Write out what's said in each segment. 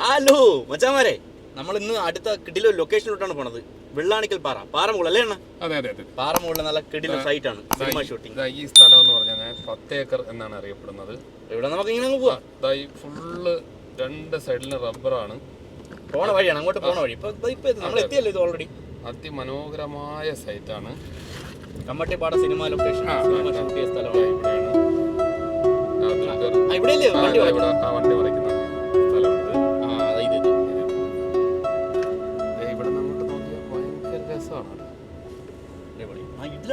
Hello മച്ചാമാരെ നമ്മൾ ഇന്ന് അടുത്ത കിടിലോ ലൊക്കേഷനിലോട്ടാണ് പോണത്. വെള്ളാണിക്കൽ പാറ. പാറമുകൾ അല്ലേ അണ്ണ? അതെ അതെ അതെ. പാറമുകളിലെ നല്ല കിടിലോ സൈറ്റ് ആണ്. സിനിമ ഷൂട്ടിംഗ് ഈ സ്ഥലം എന്ന് പറഞ്ഞാൽ പത്ത് ഏക്കർ എന്നാണ് അറിയപ്പെടുന്നത്. ഇവിടെ നമുക്ക് ഇങ്ങനെ അങ്ങ് പോവാം? ഈ ഫുള്ള് രണ്ട് സൈഡിലും റബ്ബറാണ് പോണ വഴിയാണ് അങ്ങോട്ട് പോണ വഴി. ഇപ്പൊ ഇപ്പൊ ഇത് നമ്മൾ എത്തിയല്ലോ ഇത് ഓൾറെഡി അതിമനോഹരമായ സൈറ്റാണ് Kammattipaadam cinema location cinema shoot ചെയ്ത സ്ഥലമാണ് ഇവിടെയാണ്. ആ, ദുൽഖർ ആ, വണ്ടി ഇവിടെ ആ വണ്ടി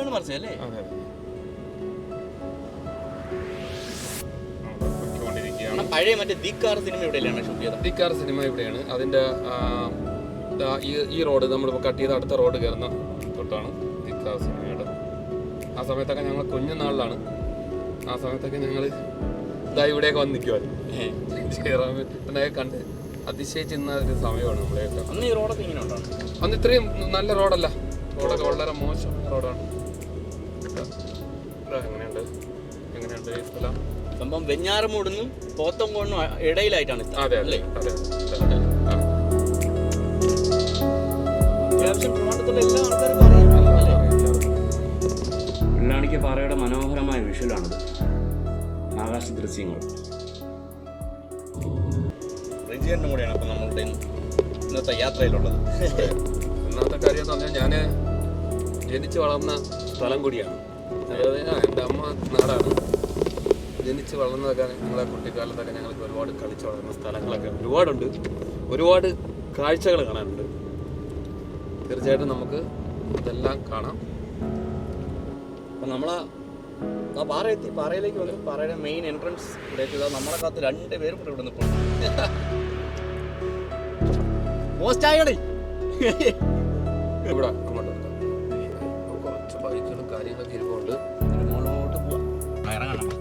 ആ മറിച്ചല്ലേ നമ്മൾ പഴയ മറ്റേ ദിക്കാർ സിനിമ ഇവിടെയാണ് ഷൂട്ട് ചെയ്തത്? ദിക്കാർ സിനിമ ഇവിടെയാണ് അതിന്റെ ഈ റോഡ് നമ്മളിപ്പോൾ കട്ട് ചെയ്ത അടുത്ത റോഡ് കയറുന്ന തൊട്ടാണ് ദിക്കാർ സിനിമയുടെ. ആ സമയത്തൊക്കെ ഞങ്ങൾ കുഞ്ഞുനാളിലാണ്. ആ സമയത്തൊക്കെ ഞങ്ങൾ ഇതാ ഇവിടെയൊക്കെ വന്ന് നിൽക്കുമായിരുന്നു ജയറാമിനെ കണ്ട് അതിശയിച്ചിരുന്ന ഒരു സമയമാണ് നമ്മളെയൊക്കെ. അന്ന് ഈ റോഡൊക്കെ ഇങ്ങനെ ഉണ്ടാവും അന്ന് ഇത്രയും നല്ല റോഡല്ല. റോഡൊക്കെ വളരെ മോശം റോഡാണ്. സ്ഥലം സംഭവം വെഞ്ഞാറമൂടുന്നും പോത്തങ്കോടിനും ഇടയിലായിട്ടാണ് ഇത്. അതെ അതെ വെള്ളാണിക്ക പാറയുടെ മനോഹരമായ വിഷ്വലാണിത് ആകാശ ദൃശ്യങ്ങൾ റിജിയനും കൂടെയാണ് അപ്പം നമ്മളുടെ ഇന്നത്തെ യാത്രയിലുള്ളത്. ഇന്നത്തെ കാര്യം എന്ന് പറഞ്ഞാൽ ഞാൻ ജനിച്ചു വളർന്ന സ്ഥലം കൂടിയാണ്. അതായത് എന്റെ അമ്മ നാടാണ്. ജനിച്ച് വളർന്നതൊക്കെ ഞങ്ങളെ കുട്ടിക്കാലത്തൊക്കെ ഞങ്ങൾക്ക് ഒരുപാട് കളിച്ചു വളർന്ന സ്ഥലങ്ങളൊക്കെ ഒരുപാടുണ്ട്. ഒരുപാട് കാഴ്ചകൾ കാണാനുണ്ട്. തീർച്ചയായിട്ടും നമുക്ക് ഇതെല്ലാം കാണാം. അപ്പം നമ്മൾ ആ പാറ എത്തി. പാറയിലേക്ക് വന്നു. പാറയുടെ മെയിൻ എൻട്രൻസ് ഇവിടെ ഇതാ നമ്മളെ കാത്ത് രണ്ട് പേരും കൂടെ ഇവിടെ പോസ്റ്റ് ആയടേ. ഇവിടെ അങ്ങോട്ട് കുറച്ച് ബൈക്കുകളും കാര്യങ്ങളൊക്കെ ഇരിപ്പുണ്ട്. മുകളിലോട്ട് പോവാം. ഇറങ്ങണം.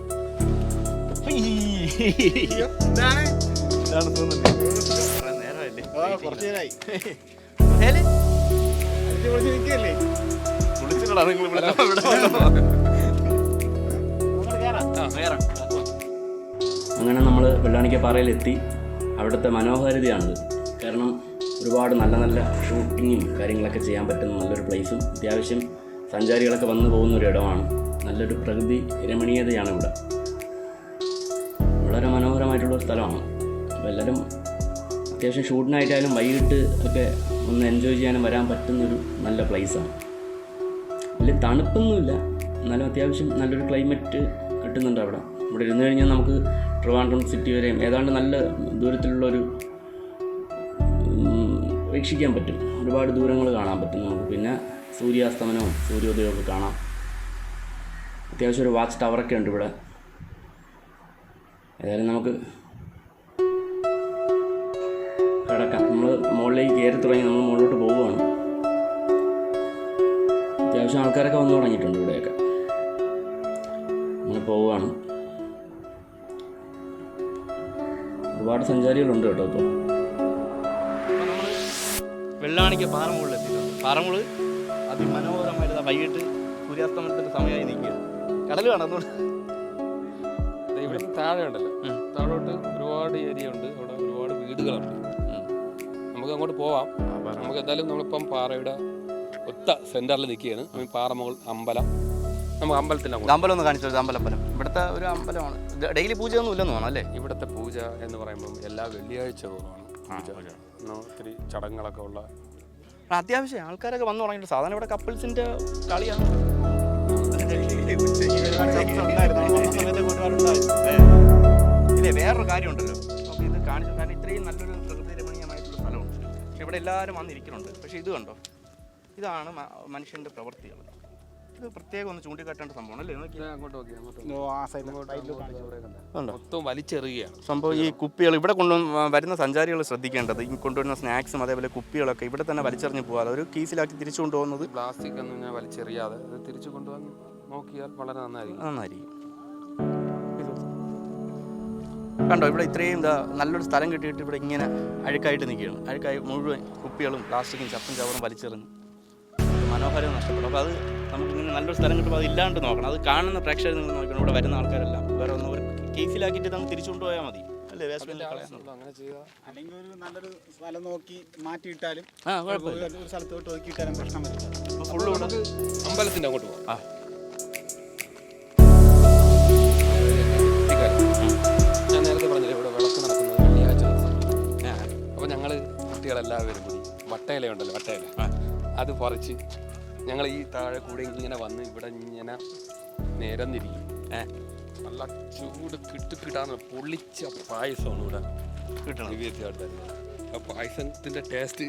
നിങ്ങൾ. അങ്ങനെ നമ്മൾ വെള്ളാണിക്ക പാറയിലെത്തി. അവിടുത്തെ മനോഹാരിതയാണത്. കാരണം ഒരുപാട് നല്ല നല്ല ഷൂട്ടിങ്ങും കാര്യങ്ങളൊക്കെ ചെയ്യാൻ പറ്റുന്ന നല്ലൊരു പ്ലേസും അത്യാവശ്യം സഞ്ചാരികളൊക്കെ വന്നു പോകുന്ന ഒരു ഇടമാണ്. നല്ലൊരു പ്രകൃതി രമണീയതയാണ് ഇവിടെ. മനോഹരമായിട്ടുള്ള ഒരു സ്ഥലമാണ്. അപ്പോൾ എല്ലാവരും അത്യാവശ്യം ഷൂട്ടിനായിട്ടായാലും വൈകിട്ട് ഒക്കെ ഒന്ന് എൻജോയ് ചെയ്യാനും വരാൻ പറ്റുന്നൊരു നല്ല പ്ലേസാണ് വലിയ തണുപ്പൊന്നുമില്ല. എന്നാലും അത്യാവശ്യം നല്ലൊരു ക്ലൈമറ്റ് കിട്ടുന്നുണ്ട് അവിടെ. ഇവിടെ ഇരുന്ന് കഴിഞ്ഞാൽ നമുക്ക് ട്രിവാൻഡ്രം സിറ്റി വരെയും ഏതാണ്ട് നല്ല ദൂരത്തിലുള്ളൊരു വീക്ഷിക്കാൻ പറ്റും. ഒരുപാട് ദൂരങ്ങൾ കാണാൻ പറ്റും നമുക്ക്. പിന്നെ സൂര്യാസ്തമനവും സൂര്യോദയവും ഒക്കെ കാണാം. അത്യാവശ്യം ഒരു വാച്ച് ടവറൊക്കെ ഉണ്ട് ഇവിടെ. ഏതായാലും നമുക്ക് കിടക്കാം. നമ്മൾ മുകളിലേക്ക് കയറി തുടങ്ങി നമ്മൾ മുകളിലോട്ട് പോവുകയാണ്. അത്യാവശ്യം ആൾക്കാരൊക്കെ വന്നു തുടങ്ങിയിട്ടുണ്ട് ഇവിടെയൊക്കെ. അങ്ങനെ പോവുകയാണ്. ഒരുപാട് സഞ്ചാരികളുണ്ട് കേട്ടോ ഇപ്പോൾ വെള്ളാണിക്ക് പാറമുകളിൽ എത്തിയിട്ടുണ്ട് പാറമുകൾ അതിമനോഹരമായിട്ട് വൈകിട്ട് സൂര്യാസ്തമനത്തിന്റെ സമയമായി നിൽക്കുക കടൽ ദേ ഇവിടെ താഴെ ഉണ്ടല്ലോ. താഴോട്ട് ഒരുപാട് ഏരിയ ഉണ്ട്. അവിടെ ഒരുപാട് വീടുകളുണ്ട്. നമുക്ക് അങ്ങോട്ട് പോവാം. നമുക്ക് എന്തായാലും നമ്മളിപ്പം പാറയുടെ ഒത്ത സെന്ററിൽ നിൽക്കുകയാണ്. പാറമുകൾ അമ്പലം. നമുക്ക് അമ്പലത്തിൽ അങ്ങോട്ട്. അമ്പലം ഒന്ന് കാണിച്ചു അമ്പലം അമ്പലമ്പലം ഇവിടുത്തെ ഒരു അമ്പലമാണ്. ഡെയിലി പൂജയൊന്നും ഇല്ലെന്ന് തോന്നുന്നു അല്ലേ? ഇവിടുത്തെ പൂജ എന്ന് പറയുമ്പം എല്ലാ വെള്ളിയാഴ്ച തോറുമാണ് പൂജ. ഒത്തിരി ചടങ്ങുകളൊക്കെ ഉള്ള അത്യാവശ്യം ആൾക്കാരൊക്കെ വന്നു തുടങ്ങിയിട്ട് സാധാരണ ഇവിടെ കപ്പിൾസിന്റെ കളിയാണ്. ഇല്ലേ വേറൊരു കാര്യമുണ്ടല്ലോ. നമുക്ക് ഇത് കാണിച്ചു കാരണം ഇത്രയും നല്ലൊരു പ്രകൃതി രമണീയമായിട്ടുള്ള സ്ഥലമുണ്ട്. പക്ഷെ ഇവിടെ എല്ലാവരും വന്നിരിക്കുന്നുണ്ട്. പക്ഷെ ഇത് കണ്ടോ? ഇതാണ് മനുഷ്യന്റെ പ്രവൃത്തികൾ ഇത് പ്രത്യേകം ഒന്ന് ചൂണ്ടിക്കാട്ടേണ്ട സംഭവം അല്ലേ നോക്കി. അങ്ങോട്ട് നോക്കി അങ്ങോട്ട് ഉണ്ടോ മൊത്തം വലിച്ചെറിയുകയാണ്. സംഭവം ഈ കുപ്പികൾ ഇവിടെ കൊണ്ടു വരുന്ന സഞ്ചാരികൾ ശ്രദ്ധിക്കേണ്ടത് ഈ കൊണ്ടുവരുന്ന സ്നാക്സും അതേപോലെ കുപ്പികളൊക്കെ ഇവിടെ തന്നെ വലിച്ചെറിഞ്ഞു പോകാതെ ഒരു കീസിലാക്കി തിരിച്ചു കൊണ്ടുപോകുന്നത് പ്ലാസ്റ്റിക് ഒന്നും ഞാൻ വലിച്ചെറിയാതെ അത് തിരിച്ചു കൊണ്ടുവന്ന്. നോക്കിയാൽ വളരെ നന്നായിരിക്കും. നന്നായിരിക്കും. കണ്ടോ ഇവിടെ ഇത്രയും എന്താ നല്ലൊരു സ്ഥലം കിട്ടിയിട്ട് ഇവിടെ ഇങ്ങനെ അഴുക്കായിട്ട് നിൽക്കുകയാണ്. അഴുക്കായി മുഴുവൻ കുപ്പികളും പ്ലാസ്റ്റിക്കും ചപ്പും ചവറും വലിച്ചെറിഞ്ഞ്. മനോഹരം നഷ്ടപ്പെടും. അപ്പോൾ അത് നമുക്ക് ഇങ്ങനെ നല്ലൊരു സ്ഥലം കിട്ടുമ്പോൾ അത് ഇല്ലാണ്ട് നോക്കണം. അത് കാണുന്ന പ്രേക്ഷകർ നിങ്ങൾ നോക്കണം. ഇവിടെ വരുന്ന ആൾക്കാരെല്ലാം. വേറെ ഒന്ന് ഒരു കേസിലാക്കിയിട്ട് നമുക്ക് തിരിച്ചു കൊണ്ടുപോയാൽ മതി. അല്ലേ അങ്ങനെ ചെയ്യുക. അല്ലെങ്കിൽ ഒരു നല്ലൊരു സ്ഥലം നോക്കി മാറ്റിയിട്ടാലും ആ കുഴപ്പമില്ല. ഒരു ഒരു സ്ഥലത്തോട്ട് ഒതുക്കിയിട്ടാലും പ്രശ്നം വരില്ല. ഇപ്പോൾ ഫുള്ള് ഇവിടെ അങ്ങോട്ട് പോകാം. ആ. കുട്ടികളെല്ലാവരും കൂടി വട്ടയില. ഉണ്ടല്ലോ വട്ടയില. അത് പറിച്ച് ഞങ്ങൾ ഈ താഴെ കൂടെ ഇങ്ങനെ വന്ന് ഇവിടെ ഇങ്ങനെ നിരന്നിരിക്കും. നല്ല ചൂട് കിട്ടുകിട്ടാന്ന് പൊള്ളിച്ച പായസമാണ് ഇവിടെ. കിട്ടണം. ആ പായസത്തിന്റെ ടേസ്റ്റ്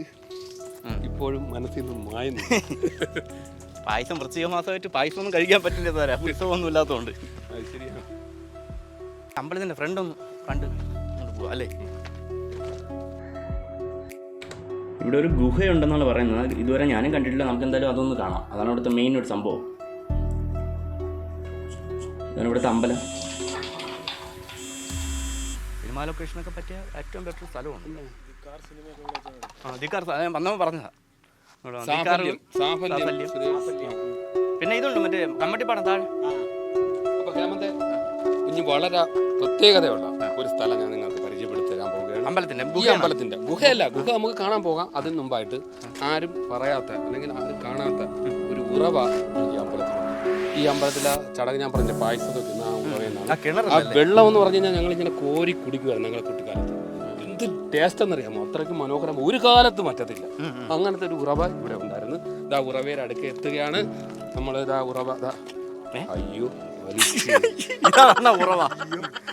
ഇപ്പോഴും മനസ്സിൽ നിന്ന് മായുന്നു. പായസം പ്രത്യേക മാസമായിട്ട് പായസം ഒന്നും കഴിക്കാൻ പറ്റില്ല തരാ ഉത്സവമൊന്നും ഇല്ലാത്തതുകൊണ്ട്. അത് ശരിയാണ്. അമ്പലത്തിന്റെ ഫ്രണ്ടൊന്നും കണ്ട് പോവാം അല്ലേ? ഇവിടെ ഒരു ഗുഹയുണ്ടെന്നാണ് പറയുന്നത്. ഇതുവരെ ഞാനും കണ്ടിട്ടില്ല. നമുക്ക് എന്തായാലും അതൊന്ന് കാണാം. അതാണ് ഇവിടുത്തെ മെയിൻ ഒരു സംഭവം. ഇതാണ് ഇവിടുത്തെ അമ്പലം. സിനിമാ ലൊക്കേഷനൊക്കെ പറ്റിയ ഏറ്റവും ബെറ്റർ സ്ഥലമാണ്. ദിക്കാർ വന്നപ്പോൾ പറഞ്ഞതാ. പിന്നെ ഇതുണ്ട് മറ്റേ കമ്മട്ടിപ്പാടം താഴെ. ഹേമന്ത് കുഞ്ഞ് വളരെ പ്രത്യേകതയുള്ള ഒരു സ്ഥലം ഞാൻ തരാൻ ഗുഹ അമ്പലത്തിന്റെ. ഗുഹയല്ല ഗുഹ നമുക്ക് കാണാൻ പോകാം. അതിന് മുമ്പായിട്ട് ആരും പറയാത്ത അല്ലെങ്കിൽ ആരും കാണാത്ത ഒരു ഉറവ ഈ അമ്പലത്തിലുണ്ട്. ഈ അമ്പലത്തിലെ ചടങ്ങ് ഞാൻ പറഞ്ഞ പായസം ആ ആ ഉറവയെന്നാണ് ആ വെള്ളം എന്ന് പറഞ്ഞു കഴിഞ്ഞാൽ ഞങ്ങൾ ഇങ്ങനെ കോരി കുടിക്കുമായിരുന്നു ഞങ്ങളെ കുട്ടിക്കാലത്ത്. എന്ത് ടേസ്റ്റ് എന്നറിയാമോ? അത്രയ്ക്ക് മനോഹരം. ഒരു കാലത്ത് മറ്റത്തില്ല അങ്ങനത്തെ ഒരു ഉറവ ഇവിടെ ഉണ്ടായിരുന്നു. ഇതാ ഉറവയുടെ അടുക്ക എത്തുകയാണ്. നമ്മൾ ഇതാ ഉറവ ഇതാ? അയ്യോ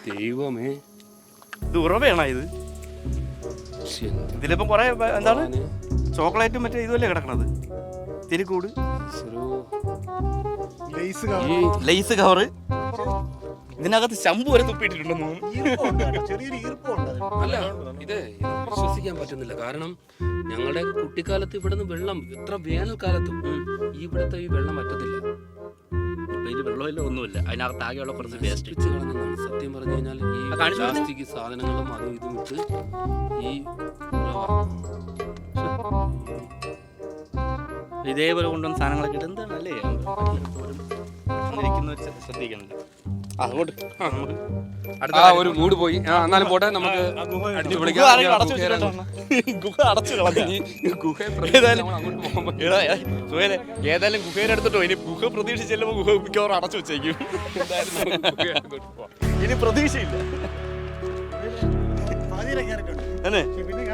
ദൈവമേ. ഇത് ഉറവയാണോ ഇത്? ഇതിലിപ്പം കുറെ എന്താണ്? ചോക്ലേറ്റും മറ്റേ ഇതുമല്ലേ കിടക്കണത്? തിരിക്കൂട് ലൈസ് ലേസ് ഈ ലേസ് കവറ്. ഇതിനകത്ത് ശമ്പു വരെ തുപ്പിയിട്ടിട്ടുണ്ടെന്ന്. അല്ല ഇത് വിശ്വസിക്കാൻ പറ്റുന്നില്ല. കാരണം ഞങ്ങളുടെ കുട്ടിക്കാലത്ത് ഇവിടുന്ന് വെള്ളം എത്ര വേനൽക്കാലത്തും ഈ ഇവിടുത്തെ ഈ വെള്ളം പറ്റത്തില്ല. ഇതിൽ വെള്ളമില്ല ഒന്നുമില്ല. അതിനകത്ത് ആകെയുള്ള കുറച്ച് വേസ്റ്റ് കളഞ്ഞതാണ് സത്യം പറഞ്ഞു കഴിഞ്ഞാൽ ഈ. പ്ലാസ്റ്റിക് സാധനങ്ങളും അതും ഇതും ഇട്ട് ഈ. ഇതേപോലെ കൊണ്ടുവന്ന സാധനങ്ങളൊക്കെ ഇട്ട് എന്താണ് അല്ലേ? ശ്രദ്ധിക്കണില്ല. ആ, അങ്ങോട്ട്. ആ, നമുക്ക് അടുത്ത ഒരു മൂഡ് പോയി. ആ എന്നാലും പോട്ടെ നമുക്ക് അടിച്ചു വിളിക്കാം ഏതായാലും- ഗുഹേനെ എടുത്തിട്ടോ ഇനി ഗുഹ പ്രതീക്ഷ ചെല്ലുമ്പോൾ ഗുഹ മിക്കവാറും അടച്ചു വെച്ചേക്കും. ഇനി പ്രതീക്ഷയില്ല. പിന്നെ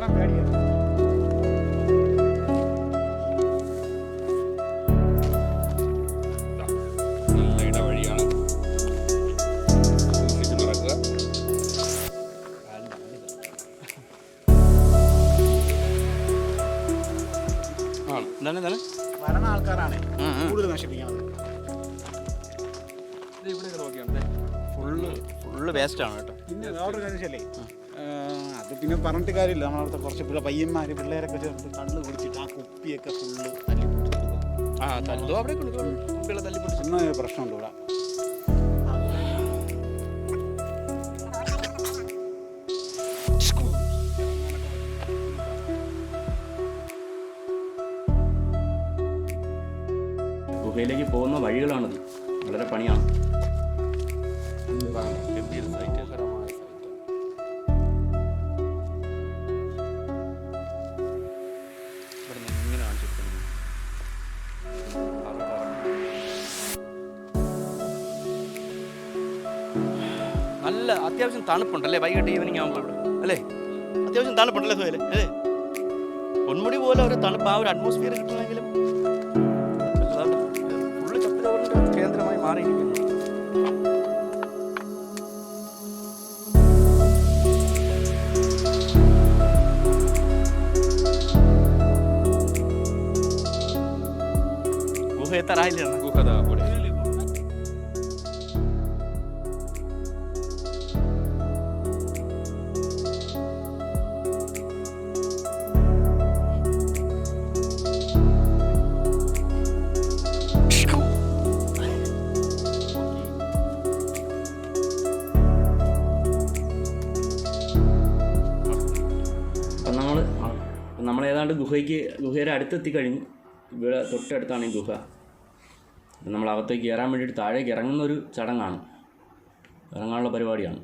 എന്താണ് എന്താണ് വരണ ആൾക്കാരാണ്. കൂടുതൽ നശിപ്പിക്കുന്നത് ഫുള്ള് ഫുള്ള് വേസ്റ്റ് ആണ് കേട്ടോ. പിന്നെ വേറൊരു കാര്യം വെച്ചാലേ അത് പിന്നെ പറഞ്ഞിട്ട് കാര്യമില്ല. നമ്മളവിടുത്തെ കുറച്ച് പിള്ളേർ പയ്യന്മാർ പിള്ളേരൊക്കെ ചേർത്ത് കള്ള് കുടിച്ചിട്ട് ആ കുപ്പിയൊക്കെ ഫുള്ള് തല്ലി കുടിച്ചു ആ തല്ലോ. അവിടെ തല്ലി കുടിച്ചു പ്രശ്നമുണ്ട് ഇവിടെ. പോകുന്ന വഴികളാണിത്. വളരെ പണിയാണ്. നല്ല അത്യാവശ്യം തണുപ്പുണ്ടല്ലേ? വൈകിട്ട് ഈവനിങ് ആകുമ്പോൾ ഇവിടെ. അല്ലേ? അത്യാവശ്യം തണുപ്പുണ്ടല്ലേ സുഹേലെ? അല്ലേ? പൊന്മുടി പോലെ ഒരു തണുപ്പ് ആ ഒരു അറ്റ്മോസ്ഫിയർ കിട്ടണമെങ്കിലും matarem mim. Vou reiterar ele. ഏതാണ്ട് ഗുഹയ്ക്ക് ഗുഹയുടെ അടുത്തെത്തി കഴിഞ്ഞു ഇവിടെ തൊട്ടടുത്താണ് ഈ ഗുഹ. നമ്മൾ അകത്തേക്ക് കയറാൻ വേണ്ടിയിട്ട് താഴേക്ക് ഇറങ്ങുന്ന ഒരു ചടങ്ങാണ്. ഇറങ്ങാനുള്ള പരിപാടിയാണ്.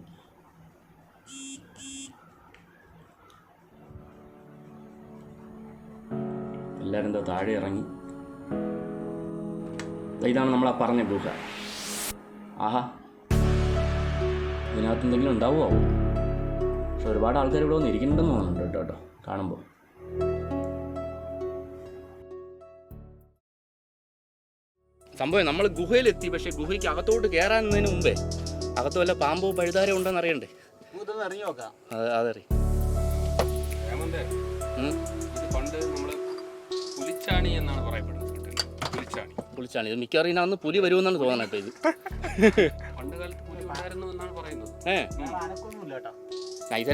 എല്ലാവരും എന്താ താഴെ ഇറങ്ങി. ഇതാണ് നമ്മൾ ആ പറഞ്ഞ ഗുഹ. ആഹാ. ഇതിനകത്ത് എന്തെങ്കിലും ഉണ്ടാവുമോ? പക്ഷെ ഒരുപാട് ആൾക്കാർ ഇവിടെ വന്നിരിക്കുന്നുണ്ടെന്ന് തോന്നുന്നുണ്ട് കേട്ടോ കേട്ടോ. കാണുമ്പോൾ. സംഭവം നമ്മൾ ഗുഹയിലെത്തി പക്ഷേ ഗുഹയ്ക്ക് അകത്തോട്ട് കയറാനതിന് മുമ്പേ അകത്ത് വല്ല പാമ്പോ പഴുതാരോ ഉണ്ടോന്ന് അറിയണ്ടേ? അതറി. പണ്ട് നമ്മൾ പുലിച്ചാണി എന്നാണ് പറയപ്പെടുന്നത്. കേട്ടിട്ടുണ്ടോ? പുലിച്ചാണി. ഇത് മിക്കവാറും ഇതിനകത്ത് പുലി വരുമെന്നാണ് തോന്നണം കേട്ടോ ഇത്. പണ്ട് കാലത്ത് പുലി ഉണ്ടായിരുന്നു എന്നാണ് പറയുന്നത്. ഏഹ്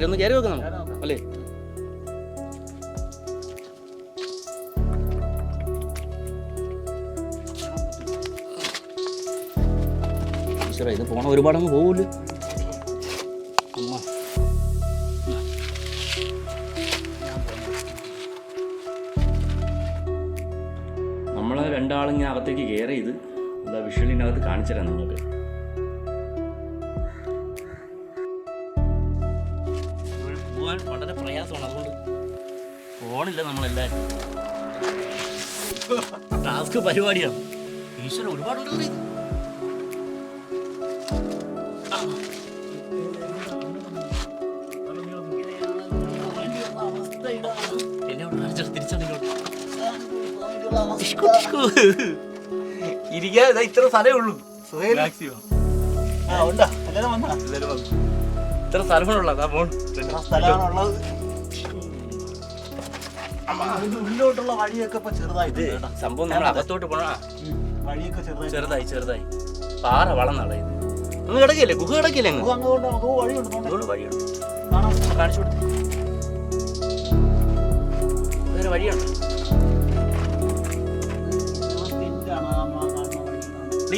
ഒന്ന് കയറി വെക്കാം നമുക്ക് അല്ലേ? ഈശ്വരാ, ഇത് പോണ. ഒരുപാടങ്ങ് പോകൂൽ അമ്മ. നമ്മൾ രണ്ടാളിങ്ങനെ അകത്തേക്ക് കയറി ഇത് എന്താ വിഷ്വലിനകത്ത് കാണിച്ചു തരാം നിങ്ങൾക്ക് പോവാൻ വളരെ പ്രയാസമാണ്. ടാസ്ക് പരിപാടിയാണ്. ഈശ്വരൻ ഒരുപാടുണ്ടല്ലോ ഇരിക്കാൻ ഇതാ ഇത്ര സ്ഥലമേ ഉള്ളൂ. ചെയ്യുവാ. ആ ഉണ്ടാ? എല്ലാരും വന്നാ? എല്ലാരും വന്നു. ഇത്ര സ്ഥലങ്ങളുള്ള അതാ ഫോൺ സ്ഥലമാണുള്ളത്. അതിന്റെ ഉള്ളിലോട്ടുള്ള വഴിയൊക്കെ ഇപ്പൊ ചെറുതായിട്ട്. സംഭവം നമ്മൾ അകത്തോട്ട് പോണ. വഴിയൊക്കെ ചെറുതായി ചെറുതായി ചെറുതായി. പാറ വളർന്നാളെ ഇത്. അങ്ങ് കിടക്കില്ലേ? ഗുഹ കിടക്കില്ലേ അങ്ങോട്ട് വഴിയുണ്ട് കാണിച്ചു കൊടുത്തു. വേറെ വഴിയുണ്ട്?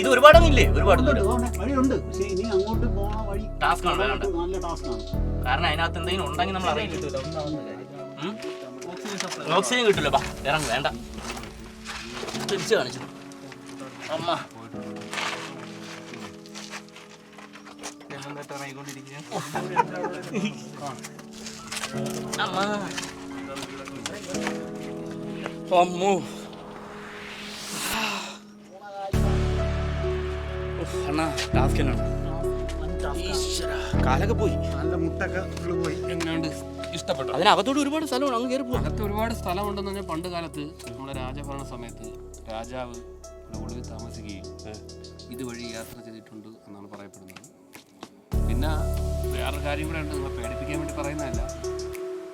ഇത് ഒരുപാടങ്ങില്ലേ ഒരുപാട് വഴിയുണ്ട്. പക്ഷേ ഇനി അങ്ങോട്ട് പോണ വഴി ടാസ്ക് ആണ് വേണ്ട. നല്ല ടാസ്കാണ് കാരണം അതിനകത്ത് എന്തെങ്കിലും ഉണ്ടെങ്കിൽ നമ്മൾ അറിയില്ല. ഓക്സിജൻ കിട്ടില്ല ബാ ഇറങ്ങ് വേണ്ട. തിരിച്ചു കാണിച്ചു. അമ്മ. അമ്മ. അമ്മോ. അണ്ണാ ടാസ്ക് കാലൊക്കെ പോയി. നല്ല മുട്ടൊക്കെ ഉള്ളു പോയി. എങ്ങനെയുണ്ട് ഇഷ്ടപ്പെട്ടു. അതിനകത്തോട് ഒരുപാട് സ്ഥലമാണ് അങ്ങ് കയറി പോവാം അകത്ത് ഒരുപാട് സ്ഥലമുണ്ടെന്ന് പറഞ്ഞാൽ പണ്ട് കാലത്ത് നമ്മുടെ രാജഭരണ സമയത്ത് രാജാവ് ഇവിടെ ഒളിവിൽ താമസിക്കുകയും ഇതുവഴി യാത്ര ചെയ്തിട്ടുണ്ട് എന്നാണ് പറയപ്പെടുന്നത്. പിന്നെ വേറൊരു കാര്യം കൂടെ ഉണ്ട്. നിങ്ങളെ പേടിപ്പിക്കാൻ വേണ്ടി പറയുന്നതല്ല.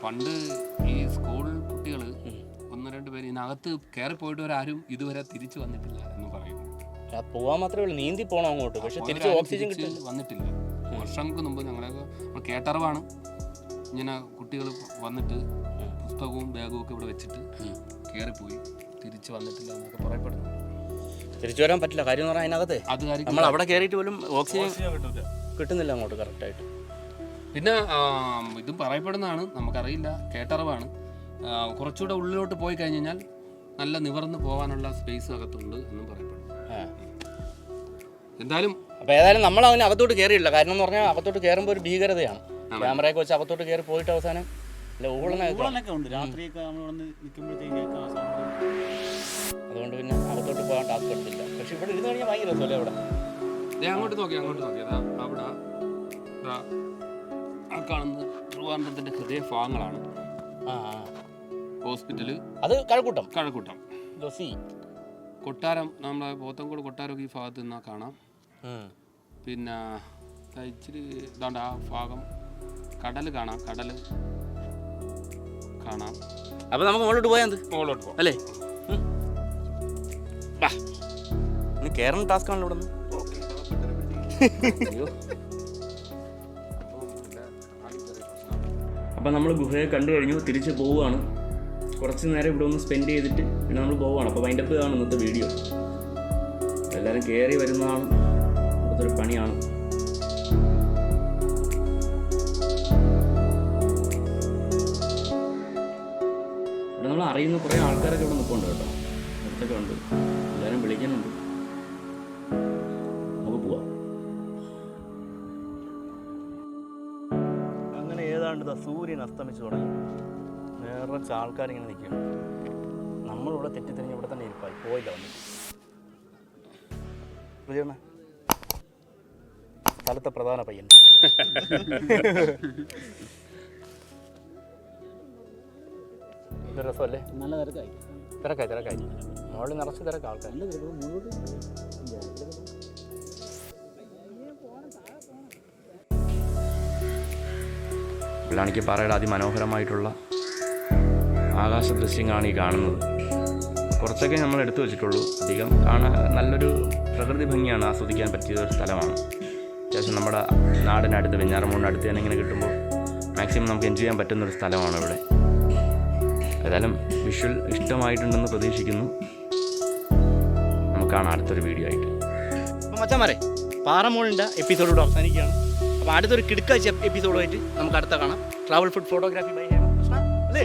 പണ്ട് ഈ സ്കൂൾ കുട്ടികൾ ഒന്ന് രണ്ട് പേര് ഇതിനകത്ത് കയറി പോയിട്ടവരാരും ഇതുവരെ തിരിച്ചു വന്നിട്ടില്ല എന്ന് പോവാൻ മാത്രമേ ഉള്ളൂ. നീന്തി പോണം അങ്ങോട്ട്. പക്ഷെ തിരിച്ച് ഓക്സിജൻ കിട്ടി. വന്നിട്ടില്ല. വർഷങ്ങൾക്ക് മുമ്പ് ഞങ്ങളൊക്കെ നമ്മൾ കേട്ടറിവാണ്. ഇങ്ങനെ കുട്ടികൾ വന്നിട്ട് പുസ്തകവും ബാഗും ഒക്കെ ഇവിടെ വെച്ചിട്ട് കയറിപ്പോയി തിരിച്ച് വന്നിട്ടില്ല എന്നൊക്കെ പറയപ്പെടുന്നു. തിരിച്ചു വരാൻ പറ്റില്ല. കാര്യം എന്ന് പറഞ്ഞാൽ അതിനകത്ത് അത് കാര്യം നമ്മൾ അവിടെ കയറിയിട്ട് പോലും ഓക്സിജൻ കിട്ടുന്നില്ല അങ്ങോട്ട് കറക്റ്റായിട്ട് പിന്നെ ഇതും പറയപ്പെടുന്നതാണ്. നമുക്കറിയില്ല. കേട്ടറിവാണ്. കുറച്ചുകൂടെ ഉള്ളിലോട്ട് പോയി കഴിഞ്ഞ് കഴിഞ്ഞാൽ നല്ല നിവർന്ന് പോകാനുള്ള സ്പേസ് അകത്തുണ്ട് എന്നും പറയപ്പെടുന്നു എന്തായാലും അപ്പോൾ ഏതായാലും നമ്മൾ അവന് അകത്തോട്ട് കയറിയില്ല കാരണം എന്ന് പറഞ്ഞാൽ അകത്തോട്ട് കയറുമ്പോൾ ഒരു ഭീകരതയാണ്. ക്യാമറയൊക്കെ വെച്ച് അകത്തോട്ട് കയറി പോയിട്ട് അവസാനം ഊളനൊക്കെ ഉണ്ട്. രാത്രിയൊക്കെ നമ്മൾ നിൽക്കുമ്പോഴത്തേക്ക് അതുകൊണ്ട് പിന്നെ അകത്തോട്ട് പോകാൻ ടാസ്ക് എടുത്തില്ല പക്ഷെ ഇവിടെ ഇരുന്ന് കഴിഞ്ഞാൽ ഭയങ്കര രസമല്ലേ അവിടെ? ദേ അങ്ങോട്ട് നോക്കി അങ്ങോട്ട് നോക്കി. അതാ അവിടെ ദാ ആ കാണുന്ന ട്രിവാൻഡ്രത്തിന്റെ ഹൃദയഭാഗങ്ങളാണ്. ആ. ഹോസ്പിറ്റൽ. അത് കഴക്കൂട്ടം. കഴക്കൂട്ടം. ദോസി കൊട്ടാരം നമ്മുടെ പോത്തങ്കോട് കൊട്ടാരമൊക്കെ ഈ ഭാഗത്ത് നിന്നാ കാണാം. പിന്നെ ഇച്ചിരി ഇതാണ്ട് ആ ഭാഗം. കടൽ കാണാം കടൽ കാണാം. അപ്പൊ നമുക്ക് മുകളിലോട്ട് പോയാൽ എന്ത്? മുകളിലോട്ട് പോകാം അല്ലേ. വാ ഇനി കയറുന്ന ടാസ്ക് ആണല്ലോ ഇവിടെ അപ്പം നമ്മൾ ഗുഹയെ കണ്ടു കഴിഞ്ഞു തിരിച്ച് പോവുകയാണ്. കുറച്ച് നേരം ഇവിടെ ഒന്ന് സ്പെൻഡ് ചെയ്തിട്ട് പിന്നെ നമ്മൾ പോവുകയാണ്. അപ്പോൾ അതിന്റെ അപ്പ് ആണ് ഇന്നത്തെ വീഡിയോ എല്ലാവരും കയറി വരുന്നതാണ്. ഒരു പണിയാണ്. ഇവിടെ നമ്മൾ അറിയുന്ന കുറേ ആൾക്കാരൊക്കെ ഇവിടെ നിൽപ്പുണ്ട് കേട്ടോ. അടുത്തൊക്കെ ഉണ്ട്. എല്ലാവരും വിളിക്കുന്നുണ്ട് സൂര്യൻ അസ്തമിച്ചു തുടങ്ങി. നിറച്ച് ആൾക്കാരിങ്ങനെ നിൽക്കുകയാണ്. നമ്മളിവിടെ തെറ്റിദ്ധരിഞ്ഞ് ഇവിടെ തന്നെ ഇരിപ്പായി. പോയില്ല വന്നു സ്ഥലത്തെ പ്രധാന പയ്യൻ. രസമല്ലേ? നല്ല തിരക്കായി. തിരക്കായി തിരക്കായി. മോളിൽ നിറച്ച് തിരക്കാം ആൾക്കാർ വെള്ളാണിക്കപ്പാറയുടെ അതിമനോഹരമായിട്ടുള്ള ആകാശ ദൃശ്യങ്ങളാണ് ഈ കാണുന്നത്. കുറച്ചൊക്കെ നമ്മൾ എടുത്തു വെച്ചിട്ടുള്ളൂ. അധികം കാണാൻ നല്ലൊരു പ്രകൃതി ഭംഗിയാണ് ആസ്വദിക്കാൻ പറ്റിയ ഒരു സ്ഥലമാണ്. അത്യാവശ്യം നമ്മുടെ നാടിനടുത്ത് വെഞ്ഞാറമൂടിനടുത്ത് തന്നെ ഇങ്ങനെ കിട്ടുമ്പോൾ മാക്സിമം നമുക്ക് എൻജോയ് ചെയ്യാൻ പറ്റുന്ന ഒരു സ്ഥലമാണ് ഇവിടെ. ഏതായാലും വിഷ്വൽ ഇഷ്ടമായിട്ടുണ്ടെന്ന് പ്രതീക്ഷിക്കുന്നു. നമുക്ക് കാണാം അടുത്തൊരു വീഡിയോ ആയിട്ട്. അപ്പം മച്ചാമാരെ പാറമോളിന്റെ എപ്പിസോഡോട് അവസാനിക്കുകയാണ്. അപ്പോൾ അടുത്തൊരു കിടുക്കാഴ്ച എപ്പിസോഡുമായിട്ട് നമുക്ക് അടുത്ത കാണാം. Travel food photography by Hema Krishna അല്ലേ?